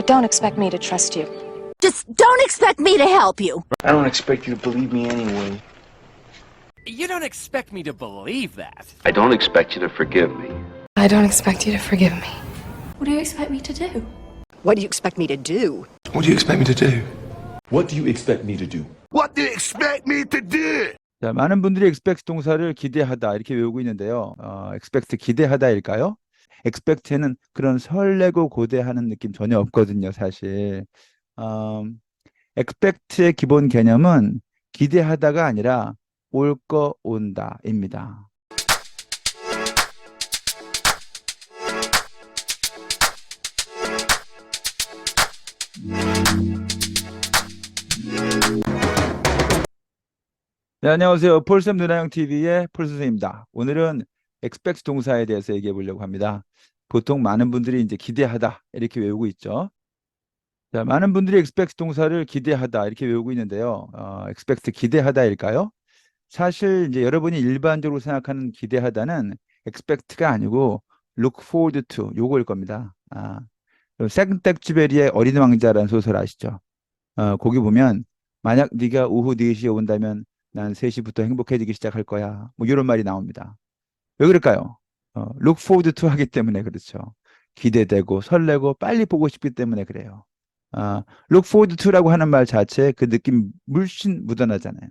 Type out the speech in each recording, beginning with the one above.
But don't expect me to trust you. Just don't expect me to help you. I don't expect you to believe me anyway. You don't expect me to believe that. I don't expect you to forgive me. I don't expect you to forgive me. What do you expect me to do? What do you expect me to do? What do you expect me to do? What do you expect me to do? What do you expect me to do? 자, 많은 분들이 expect 동사를 기대하다 이렇게 외우고 있는데요. 어, expect 기대하다일까요? Expect에는 그런 설레고 고대하는 느낌 전혀 없거든요, 사실. 음, expect의 기본 개념은 기대하다가 아니라 올 거 온다입니다. 네, 안녕하세요. 폴쌤 누나형 TV의 폴 선생입니다. 오늘은 expect 동사에 대해서 얘기해 보려고 합니다. 보통 많은 분들이 이제 기대하다 이렇게 외우고 있죠. 자, 많은 분들이 expect 동사를 기대하다 이렇게 외우고 있는데요. 어, expect 기대하다일까요? 사실 이제 여러분이 일반적으로 생각하는 기대하다는 expect가 아니고 look forward to 요거일 겁니다. 아, 생텍쥐베리의 어린 왕자라는 소설 아시죠? 어, 거기 보면 만약 네가 오후 4시에 온다면 난 3시부터 행복해지기 시작할 거야. 뭐 이런 말이 나옵니다. 왜 그럴까요? 어, look forward to 하기 때문에 그렇죠. 기대되고 설레고 빨리 보고 싶기 때문에 그래요. 아, look forward to라고 하는 말 자체에 그 느낌 물씬 묻어나잖아요.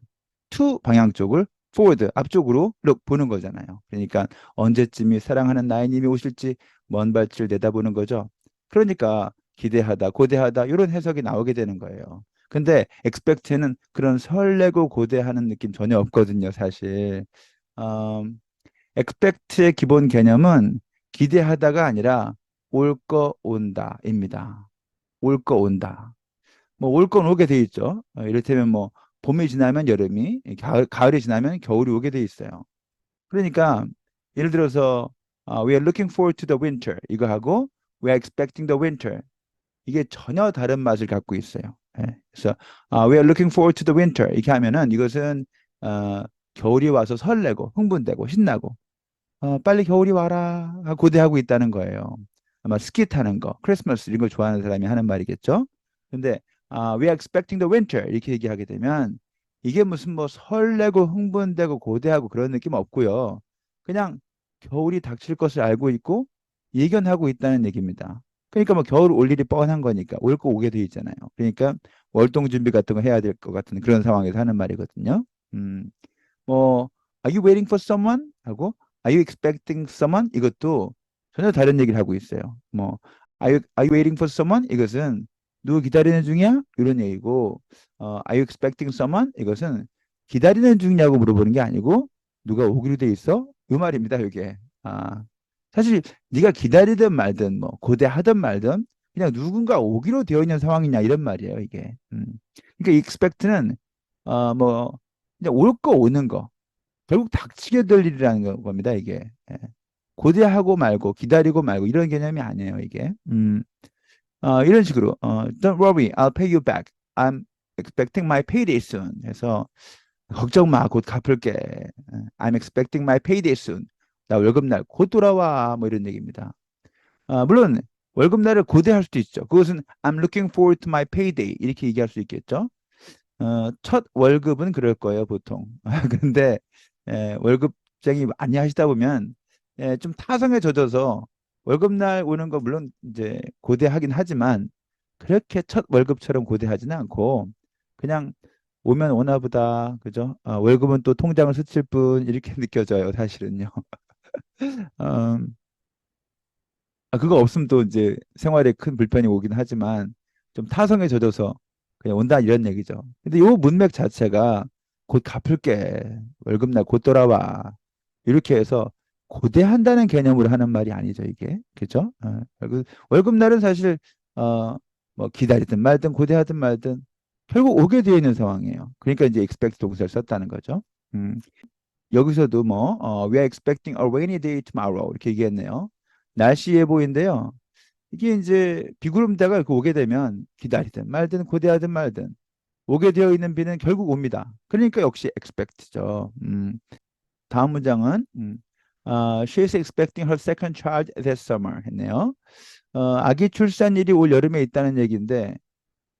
to 방향 쪽을 forward 앞쪽으로 look 보는 거잖아요. 그러니까 언제쯤이 사랑하는 나이님이 오실지 먼 발치를 내다보는 거죠. 그러니까 기대하다, 고대하다 이런 해석이 나오게 되는 거예요. 근데 expect에는 그런 설레고 고대하는 느낌 전혀 없거든요, 사실. 음, expect의 기본 개념은 기대하다가 아니라 올 거 온다입니다. 올 거 온다. 뭐 올 건 오게 돼 있죠. 어, 이를테면 뭐 봄이 지나면 여름이, 가을, 가을이 지나면 겨울이 오게 돼 있어요. 그러니까 예를 들어서 어, we are looking forward to the winter 이거 하고 we are expecting the winter 이게 전혀 다른 맛을 갖고 있어요. 예, 그래서 아, we are looking forward to the winter 이렇게 하면은 이것은 어, 겨울이 와서 설레고 흥분되고 신나고 어, 빨리 겨울이 와라 하고 고대하고 있다는 거예요. 아마 스키 타는 거, 크리스마스 이런 거 좋아하는 사람이 하는 말이겠죠. 근데 아, we are expecting the winter 이렇게 얘기하게 되면 이게 무슨 뭐 설레고 흥분되고 고대하고 그런 느낌 없고요. 그냥 겨울이 닥칠 것을 알고 있고 예견하고 있다는 얘기입니다. 그러니까 뭐 겨울 올 일이 뻔한 거니까 올 거 오게 돼 있잖아요. 그러니까 월동 준비 같은 거 해야 될 것 같은 그런 상황에서 하는 말이거든요. 음, 뭐 Are you waiting for someone? 하고 Are you expecting someone? 이것도 전혀 다른 얘기를 하고 있어요. 뭐 Are you, are you waiting for someone? 이것은 누구 기다리는 중이야? 이런 얘기고 어, Are you expecting someone? 이것은 기다리는 중이냐고 물어보는 게 아니고 누가 오기로 돼 있어? 이 말입니다. 이게 아, 사실 네가 기다리든 말든 뭐 고대하든 말든 그냥 누군가 오기로 되어 있는 상황이냐 이런 말이에요 이게 음. 그러니까 expect는 어 뭐 그냥 올거 오는 거 결국 닥치게 될 일이라는 거- 겁니다 이게 예. 고대하고 말고 기다리고 말고 이런 개념이 아니에요 이게 음. 어, 이런 식으로 어, Don't worry, I'll pay you back. I'm expecting my payday soon. 해서 걱정 마, 곧 갚을게. 예. I'm expecting my payday soon. 나 월급 날 곧 돌아와 뭐 이런 얘기입니다. 아, 물론 월급 날을 고대할 수도 있죠. 그것은 I'm looking forward to my payday 이렇게 얘기할 수 있겠죠. 어, 첫 월급은 그럴 거예요 보통. 그런데 에, 월급쟁이 많이 하시다 보면 에, 좀 타성에 젖어서 월급날 오는 거 물론 이제 고대하긴 하지만 그렇게 첫 월급처럼 고대하지는 않고 그냥 오면 오나 보다 그죠? 어, 월급은 또 통장을 스칠 뿐 이렇게 느껴져요 사실은요. 음, 아, 그거 없으면 또 이제 생활에 큰 불편이 오긴 하지만 좀 타성에 젖어서 그냥 온다 이런 얘기죠. 근데 요 문맥 자체가 곧 갚을게 월급 날 곧 돌아와 이렇게 해서 고대한다는 개념으로 하는 말이 아니죠 이게 그죠? 어, 그 월급 날은 사실 어, 뭐 기다리든 말든 고대하든 말든 결국 오게 되어 있는 상황이에요. 그러니까 이제 expect 동사를 썼다는 거죠. 음. 여기서도 뭐 어, we are expecting a rainy day tomorrow 이렇게 얘기했네요. 날씨 예보인데요. 이게 이제 비구름대가 이렇게 오게 되면 기다리든 말든 고대하든 말든 오게 되어 있는 비는 결국 옵니다. 그러니까 역시 expect죠. 음. 다음 문장은 음. 아, she is expecting her second child this summer 했네요. 어, 아기 출산일이 올 여름에 있다는 얘기인데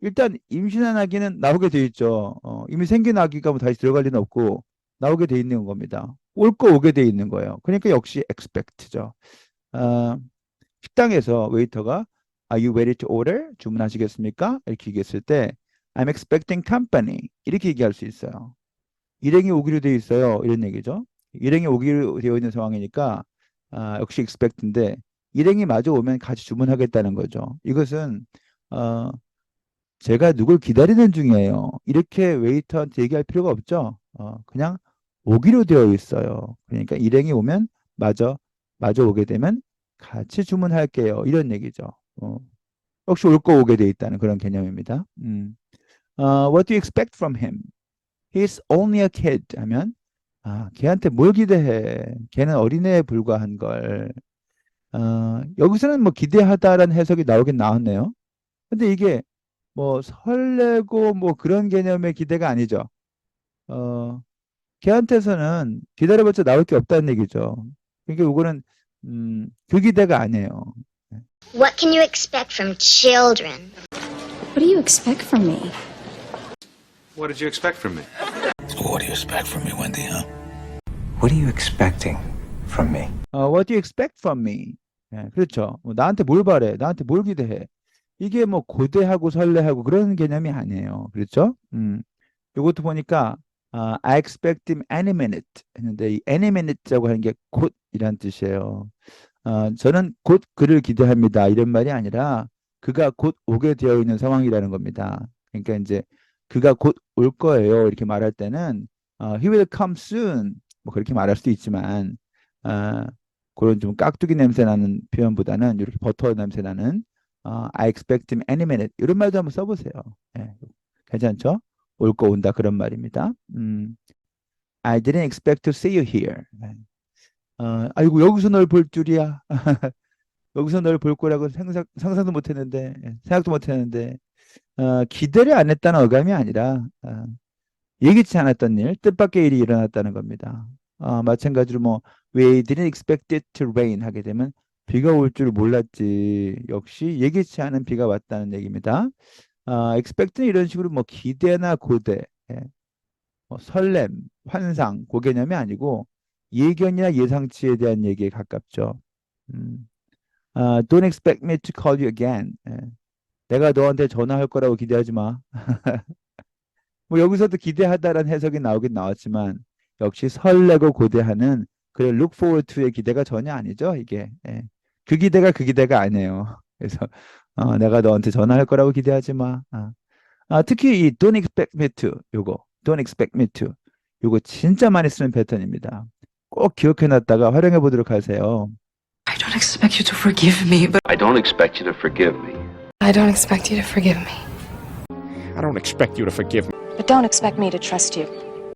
일단 임신한 아기는 나오게 돼 있죠. 어, 이미 생긴 아기가 뭐 다시 들어갈 리는 없고 나오게 돼 있는 겁니다. 올 거 오게 돼 있는 거예요. 그러니까 역시 expect죠. 어, 식당에서 웨이터가 Are you ready to order? 주문하시겠습니까? 이렇게 얘기했을 때 I'm expecting company 이렇게 얘기할 수 있어요. 일행이 오기로 돼 있어요. 이런 얘기죠. 일행이 오기로 되어 있는 상황이니까 아, 역시 expect인데 일행이 마저 오면 같이 주문하겠다는 거죠. 이것은 어, 제가 누굴 기다리는 중이에요. 이렇게 웨이터한테 얘기할 필요가 없죠. 어, 그냥 오기로 되어 있어요. 그러니까 일행이 오면 마저 마저 오게 되면 같이 주문할게요. 이런 얘기죠. 어, 역시 올 거 오게 돼 있다는 그런 개념입니다. 음. 어, what do you expect from him? He's only a kid 하면 아, 걔한테 뭘 기대해? 걔는 어린애에 불과한 걸. 어, 여기서는 뭐 기대하다라는 해석이 나오긴 나왔네요. 근데 이게 뭐 설레고 뭐 그런 개념의 기대가 아니죠. 어, 걔한테서는 기다려봤자 나올 게 없다는 얘기죠. 그러니까 이거는 음, 그 기대가 아니에요. What can you expect from children? What do you expect from me? What did you expect from me? What do you expect from me, Wendy, huh? What are you expecting from me? 어, what do you expect from me? 예, 그렇죠. 뭐 나한테 뭘 바래? 나한테 뭘 기대해? 이게 뭐 고대하고 설레하고 그런 개념이 아니에요. 그렇죠? 음. 요것도 보니까 아, I expect him any minute 했는데 이 any minute라고 하는 게 곧이란 뜻이에요. 어, 저는 곧 그를 기대합니다. 이런 말이 아니라 그가 곧 오게 되어 있는 상황이라는 겁니다. 그러니까 이제 그가 곧 올 거예요. 이렇게 말할 때는 어, he will come soon 뭐 그렇게 말할 수도 있지만 아, 그런 좀 깍두기 냄새 나는 표현보다는 이렇게 버터 냄새 나는 어, I expect him any minute 이런 말도 한번 써보세요. 예, 괜찮죠? 올 거 온다 그런 말입니다. 음, I didn't expect to see you here. 네. 어, 아이고 여기서 널 볼 줄이야. 여기서 널 볼 거라고 상상, 상상도 못했는데 예, 생각도 못했는데 어, 기대를 안 했다는 어감이 아니라 어, 예기치 않았던 일, 뜻밖의 일이 일어났다는 겁니다. 어, 마찬가지로 뭐 We didn't expect it to rain 하게 되면 비가 올 줄 몰랐지. 역시 예기치 않은 비가 왔다는 얘기입니다. 아, expect는 이런 식으로 뭐 기대나 고대, 예. 뭐 설렘, 환상, 그 개념이 아니고 예견이나 예상치에 대한 얘기에 가깝죠. 음. 아, don't expect me to call you again. 예. 내가 너한테 전화할 거라고 기대하지 마. 뭐 여기서도 기대하다라는 해석이 나오긴 나왔지만 역시 설레고 고대하는 그래 look forward to의 기대가 전혀 아니죠 이게 예. 그 기대가 그 기대가 아니에요 그래서 어, 내가 너한테 전화할 거라고 기대하지 마 아. 아, 특히 이 don't expect me to 요거 don't expect me to 요거 진짜 많이 쓰는 패턴입니다 꼭 기억해 놨다가 활용해 보도록 하세요 I don't expect you to forgive me, but I don't expect you to forgive me. I don't expect you to forgive me. I don't expect you to forgive me. But don't expect me to trust you.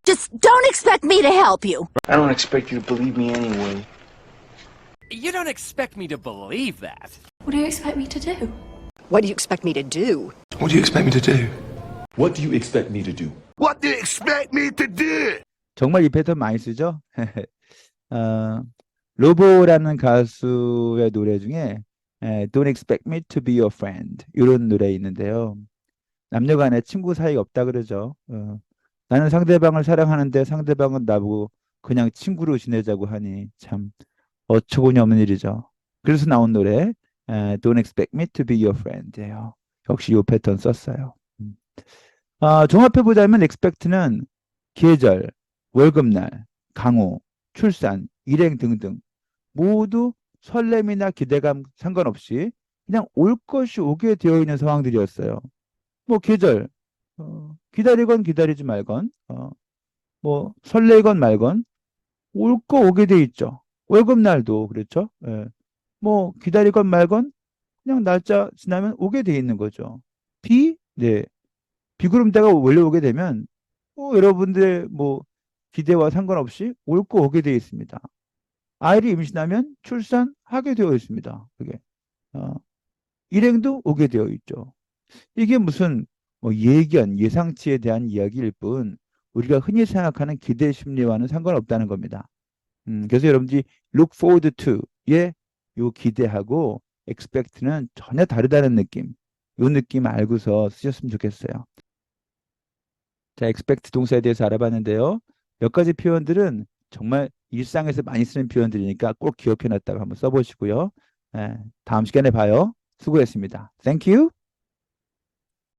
Just don't expect me to help you. I don't expect you to believe me anyway. You don't expect me to believe that. What do you expect me to do? What do you expect me to do? What do you expect me to do? What do you expect me to do? What do you expect me to do? 정말 이 패턴 많이 쓰죠 어, 로보라는 가수의 노래 중에 에, Don't expect me to be your friend 이런 노래 있는데요. 남녀간에 친구 사이가 없다 그러죠. 어, 나는 상대방을 사랑하는데 상대방은 나보고 그냥 친구로 지내자고 하니 참 어처구니 없는 일이죠. 그래서 나온 노래 에, Don't expect me to be your friend예요. 역시 이 패턴 썼어요. 음. 아, 종합해 보자면 expect는 계절, 월급날, 강우, 출산, 일행 등등 모두 설렘이나 기대감 상관없이 그냥 올 것이 오게 되어 있는 상황들이었어요. 뭐 계절, 어, 기다리건 기다리지 말건, 어, 뭐 설레건 말건 올 거 오게 돼 있죠. 월급날도 그렇죠. 예. 뭐 기다리건 말건 그냥 날짜 지나면 오게 돼 있는 거죠. 비, 네, 비구름대가 원래 오게 되면 뭐 여러분들 뭐 기대와 상관없이 올 거 오게 되어 있습니다. 아이를 임신하면 출산하게 되어 있습니다. 그게 어, 일행도 오게 되어 있죠. 이게 무슨 뭐 예견, 예상치에 대한 이야기일 뿐 우리가 흔히 생각하는 기대 심리와는 상관없다는 겁니다. 음, 그래서 여러분들이 look forward to에 요 기대하고 expect는 전혀 다르다는 느낌. 이 느낌 알고서 쓰셨으면 좋겠어요. 자, expect 동사에 대해서 알아봤는데요. 몇 가지 표현들은 정말 일상에서 많이 쓰는 표현들이니까 꼭 기억해 놨다가 한번 써보시고요. 예, 다음 시간에 봐요. 수고했습니다. Thank you.